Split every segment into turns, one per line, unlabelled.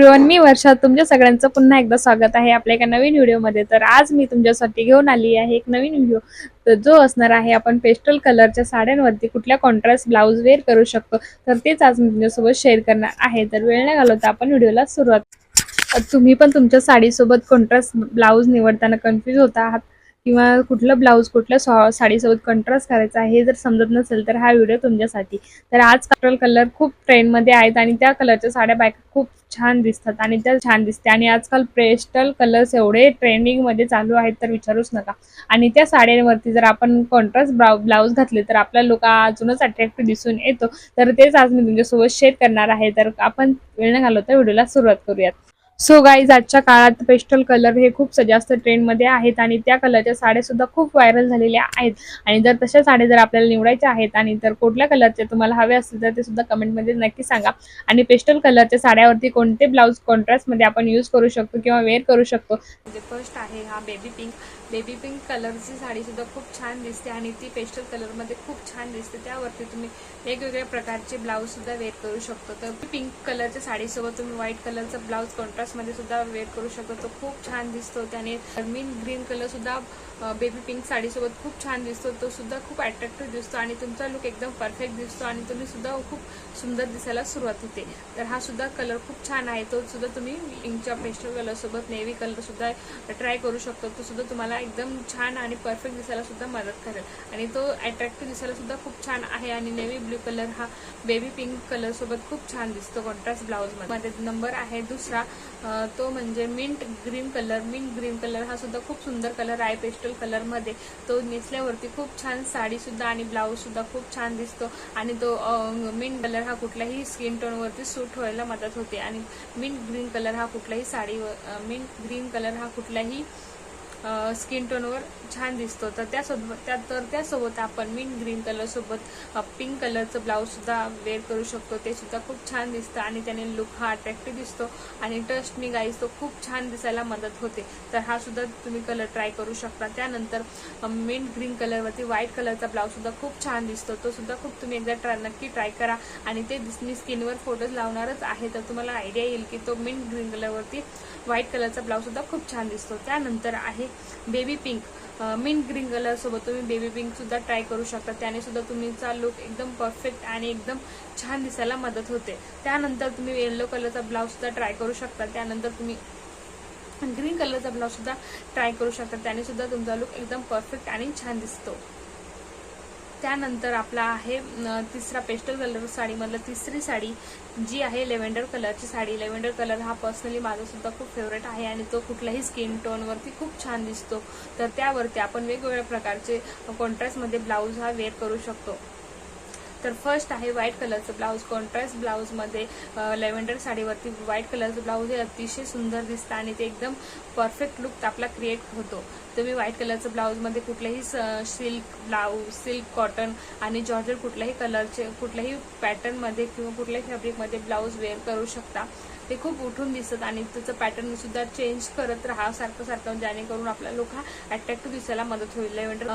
Everyone मी वर्षा तुमच्या सगळ्यांचं पुन्हा एकदा स्वागत आहे आपल्या एका नवीन व्हिडिओमध्ये. तर आज मी तुमच्यासाठी घेऊन आली आहे एक नवीन व्हिडिओ. तर जो असणार आहे आपण पेस्टल कलरच्या साड्यांवरती कुठल्या कॉन्ट्रास्ट ब्लाऊज वेअर करू शकतो तर तेच आज मी तुमच्यासोबत शेअर करणार आहे. तर वेळ नाही घालवता आपण व्हिडिओला सुरुवात. तुम्ही पण तुमच्या साडीसोबत कॉन्ट्रास्ट ब्लाऊज निवडताना कन्फ्यूज होता आहात. किंवा कुठलं ब्लाऊज कुठल्या सॉ- साडीसोबत कंट्रास्ट करायचा आहे हे जर समजत नसेल तर हा व्हिडिओ तुमच्यासाठी. तर आज पेस्टल कलर खूप ट्रेंडमध्ये आहेत आणि त्या कलरच्या साड्या बायका खूप छान दिसतात आणि त्या छान दिसते. आणि आजकाल पेस्टल कलर्स एवढे ट्रेंडिंगमध्ये चालू आहेत तर विचारूच नका. आणि त्या साड्यांवरती जर आपण कॉन्ट्रास्ट ब्लाऊज घातले तर आपला लोक अजूनच अट्रॅक्टिव्ह दिसून येतो. तर तेच आज मी तुमच्यासोबत शेअर करणार आहे. तर आपण वेळ न घालवता व्हिडिओला सुरुवात करूयात. सो गाईज आजच्या काळात पेस्टल कलर हे खूप जास्त ट्रेंडमध्ये आहेत आणि त्या कलरच्या साड्या सुद्धा खूप व्हायरल झालेल्या आहेत. आणि जर तशा साड्या जर आपल्याला निवडायच्या आहेत आणि तर कुठल्या कलरच्या तुम्हाला हवे असतील तर ते सुद्धा कमेंटमध्ये नक्की सांगा. आणि पेस्टल कलरच्या साड्यावरती कोणते ब्लाऊज कॉन्ट्रास्टमध्ये आपण यूज करू शकतो किंवा वेअर करू शकतो? म्हणजे फर्स्ट आहे हा बेबी पिंक बेबी पिंक कलरची साडी सुद्धा खूप छान दिसते आणि ती पेस्टल कलरमध्ये खूप छान दिसते. त्यावरती तुम्ही वेगवेगळ्या प्रकारचे ब्लाऊज सुद्धा वेअर करू शकतो. तर पिंक कलरच्या साडीसोबत तुम्ही व्हाईट कलरचा ब्लाऊज मध्ये सुद्धा वेअर करू शकतो. तो खूप छान दिसतो. त्याने मीन ग्रीन कलर सुद्धा बेबी पिंक साडीसोबत खूप छान दिसतो. तो सुद्धा खूप अट्रॅक्टिव्ह दिसतो आणि तुमचा लुक एकदम परफेक्ट दिसतो आणि तुम्ही सुद्धा खूप सुंदर दिसायला सुरुवात होते. तर हा सुद्धा कलर खूप छान आहे. तो सुद्धा तुम्ही पिंकच्या पेस्टल कलरसोबत नेव्ही कलर सुद्धा ट्राय करू शकतो. तो सुद्धा तुम्हाला एकदम छान आणि परफेक्ट दिसायला सुद्धा मदत करेल. आणि तो अट्रॅक्टिव्ह दिसायला सुद्धा खूप छान आहे आणि नेव्ही ब्ल्यू कलर हा बेबी पिंक कलर सोबत खूप छान दिसतो. कॉन्ट्रास्ट ब्लाऊजमध्ये. नंबर आहे दुसरा. तो म्हणजे mint green colour mint green colour हा सुद्धा खूप सुंदर कलर आहे पेस्टल कलरमध्ये तो नेसल्यावरती खूप छान साडीसुद्धा आणि ब्लाऊजसुद्धा खूप छान दिसतो. आणि तो मिंट कलर हा कुठल्याही स्किन टोनवरती सूट व्हायला मदत होते. आणि मिंट ग्रीन कलर हा कुठल्याही साडीवर मिंट ग्रीन कलर हा कुठल्याही स्किन टोनवर छान दिसतो. तर त्यासोबत त्या तर त्यासोबत आपण मिंट ग्रीन कलरसोबत पिंक कलरचं ब्लाऊजसुद्धा वेअर करू शकतो. ते सुद्धा खूप छान दिसतं आणि त्याने लुक हा अट्रॅक्टिव्ह दिसतो. आणि ट्रस्ट मी गाईज तो खूप छान दिसायला मदत होते. तर हा सुद्धा तुम्ही कलर ट्राय करू शकता. त्यानंतर मिंट ग्रीन कलरवरती व्हाईट कलरचा ब्लाऊजसुद्धा खूप छान दिसतो. तो सुद्धा खूप तुम्ही एकदा ट्राय नक्की ट्राय करा. आणि ते दिस- मी स्किनवर फोटोज लावणारच आहे. तर तुम्हाला आयडिया येईल की तो मिंट ग्रीन कलरवरती व्हाईट कलरचा ब्लाऊजसुद्धा खूप छान दिसतो. त्यानंतर आहे baby pink mint green colour सोबत तुम्ही बेबी पिंक सुद्धा ट्राय करू शकता. त्याने सुद्धा तुमचा लुक एकदम परफेक्ट आणि एकदम छान दिसायला मदत होते. त्यानंतर तुम्ही येलो कलरचा ब्लाऊज सुद्धा ट्राय करू शकता. त्यानंतर तुम्ही ग्रीन कलरचा ब्लाऊज सुद्धा ट्राय करू शकता. त्याने सुद्धा तुमचा लुक एकदम परफेक्ट आणि छान दिसतो. त्यानंतर आपला आहे तिसरा पेस्टल कलर साडीमधलं तिसरी साडी जी आहे लेव्हेंडर कलरची साडी. लेव्हेंडर कलर हा पर्सनली माझा सुद्धा खूप फेवरेट आहे आणि तो कुठल्याही स्किन टोनवरती खूप छान दिसतो. तर त्यावरती आपण वेगवेगळ्या प्रकारचे कॉन्ट्रास्टमध्ये ब्लाऊज हा वेअर करू शकतो. तर फर्स्ट आहे व्हाईट कलरचं ब्लाऊज कॉन्ट्रास्ट ब्लाऊजमध्ये लेव्हेंडर साडीवरती व्हाईट कलरचं ब्लाऊज हे अतिशय सुंदर दिसतं आणि ते एकदम परफेक्ट लुक आपला क्रिएट होतो. तुम्ही व्हाईट कलरचं ब्लाऊजमध्ये कुठल्याही सिल्क ब्लाऊज सिल्क कॉटन आणि जॉर्जर कुठल्याही कलरचे कुठल्याही पॅटर्नमध्ये किंवा कुठल्याही फॅब्रिकमध्ये ब्लाऊज वेअर करू शकता. ते खूप उठून दिसत आणि त्याचं पॅटर्न सुद्धा चेंज करत राहा सारखं सारखं जेणेकरून आपला लोक हा अट्रॅक्टिव्ह दिसायला मदत होईल. लेव्हेंडर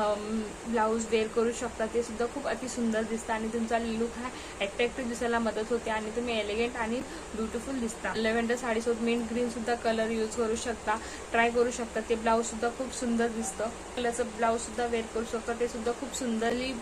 ब्लाऊज वेअर करू शकता ते सुद्धा खूप अति सुंदर दिसतं आणि तुमचा लुक हा अट्रॅक्टिव्ह दिसायला मदत होते आणि तुम्ही एलिगंट आणि ब्युटिफुल दिसता. लेव्हेंडर साडीसोबत मिंट ग्रीन सुद्धा कलर यूज करू शकता ट्राय करू शकता. ते ब्लाऊज सुद्धा खूप सुंदर दिसतं. कलरचं ब्लाऊज सुद्धा वेअर करू शकता ते सुद्धा खूप सुंदरली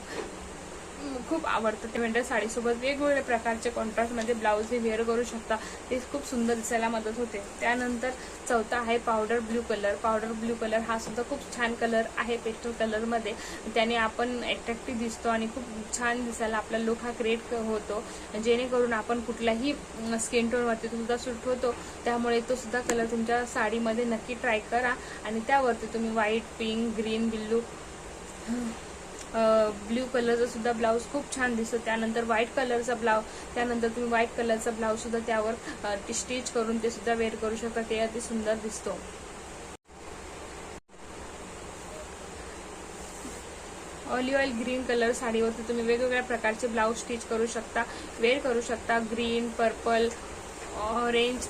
खूप आवडतं. लेव्हेंडर साडीसोबत वेगवेगळ्या प्रकारचे कॉन्ट्रास्टमध्ये ब्लाऊज हे वेअर करू शकता. ते खूप सुंदर दिसायला मदत होते. त्यानंतर चौथा आहे powder blue colour powder blue colour हा सुद्धा खूप छान कलर आहे पेस्टल कलरमध्ये त्याने आपण अट्रॅक्टिव्ह दिसतो आणि खूप छान दिसायला आपला लुक हा क्रिएट होतो. जेणेकरून आपण कुठल्याही स्किन टोनवरती सुद्धा सूट होतो. त्यामुळे तो सुद्धा कलर तुमच्या साडीमध्ये नक्की ट्राय करा. आणि त्यावरती तुम्ही white pink green blue blue कलरचा सुद्धा ब्लाऊज खूप छान दिसतो. त्यानंतर व्हाईट कलरचा ब्लाऊज त्यानंतर तुम्ही व्हाईट कलरचा ब्लाऊज सुद्धा त्यावर स्टिच करून ते सुद्धा वेअर करू शकता. ते अति सुंदर दिसतो. ऑलिव्ह ऑइल ग्रीन कलर साडीवरती तुम्ही वेगवेगळ्या प्रकारचे ब्लाऊज स्टिच करू शकता वेअर करू शकता. ग्रीन पर्पल ऑरेंज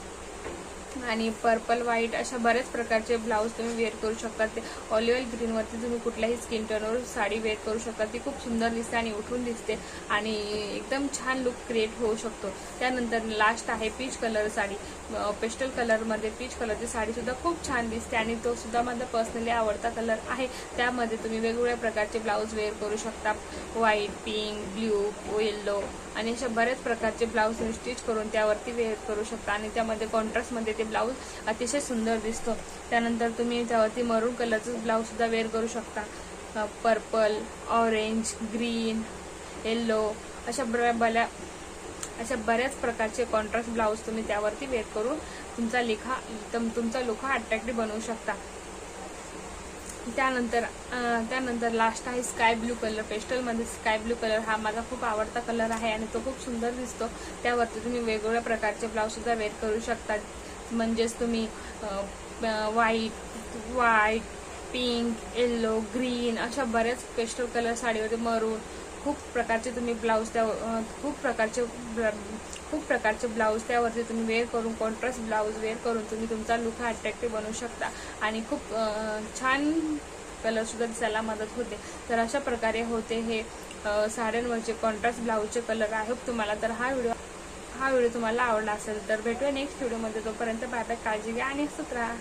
आणि पर्पल व्हाईट अशा बऱ्याच प्रकारचे ब्लाऊज तुम्ही वेअर करू शकता. ते ऑलिव्हल ग्रीनवरती तुम्ही कुठल्याही स्किन टोनवर साडी वेअर करू शकता. ती खूप सुंदर दिसते आणि उठून दिसते आणि एकदम छान लुक क्रिएट होऊ शकतो. त्यानंतर लास्ट आहे पीच कलर साडी. पेस्टल कलरमध्ये पीच कलरची साडीसुद्धा खूप छान दिसते आणि तो सुद्धा माझा पर्सनली आवडता कलर आहे. त्यामध्ये तुम्ही वेगवेगळ्या प्रकारचे ब्लाऊज वेअर करू शकता. व्हाईट पिंक ब्ल्यू येल्लो आणि अशा बऱ्याच प्रकारचे ब्लाऊज तुम्ही स्टिच करून त्यावरती वेअर करू शकता. आणि त्यामध्ये कॉन्ट्रास्टमध्ये ते ब्लाऊज अतिशय सुंदर दिसतो. त्यानंतर तुम्ही त्यावरती मरून कलरचं ब्लाऊजसुद्धा वेअर करू शकता. पर्पल ऑरेंज ग्रीन येल्लो अशा बऱ्या बऱ्या अशा बऱ्याच प्रकारचे कॉन्ट्रास्ट ब्लाऊज तुम्ही त्यावरती वेअर करून तुमचा लेखा तुम- तुमचा लोखा अट्रॅक्टिव्ह बनवू शकता. त्यानंतर त्यानंतर लास्ट आहे स्काय ब्लू कलर पेस्टलमध्ये स्काय ब्लू कलर हा माझा खूप आवडता कलर आहे आणि तो खूप सुंदर दिसतो. त्यावरती तुम्ही वेगवेगळ्या प्रकारचे ब्लाऊजसुद्धा वेअर करू शकता. म्हणजेच तुम्ही white white pink yellow green अशा बऱ्याच पेस्टल कलर साडीवरती मरून खूप प्रकारचे तुम्ही ब्लाऊज त्या खूप प्रकारचे खूप प्रकारचे ब्लाऊज त्यावरती तुम्ही वेअर करून कॉन्ट्रास्ट ब्लाऊज वेअर करून तुम्ही तुमचा लुक हा अट्रॅक्टिव्ह बनवू शकता. आणि खूप छान कलरसुद्धा दिसायला मदत होते. तर अशा प्रकारे होते हे साड्यांवरचे कॉन्ट्रास्ट ब्लाऊजचे कलर आहे तुम्हाला तर हा व्हिडिओ हा व्हिडिओ तुम्हाला आवडला असेल तर भेटूया नेक्स्ट व्हिडिओमध्ये तोपर्यंत बाय बाय काळजी घ्या आणि सुत राहा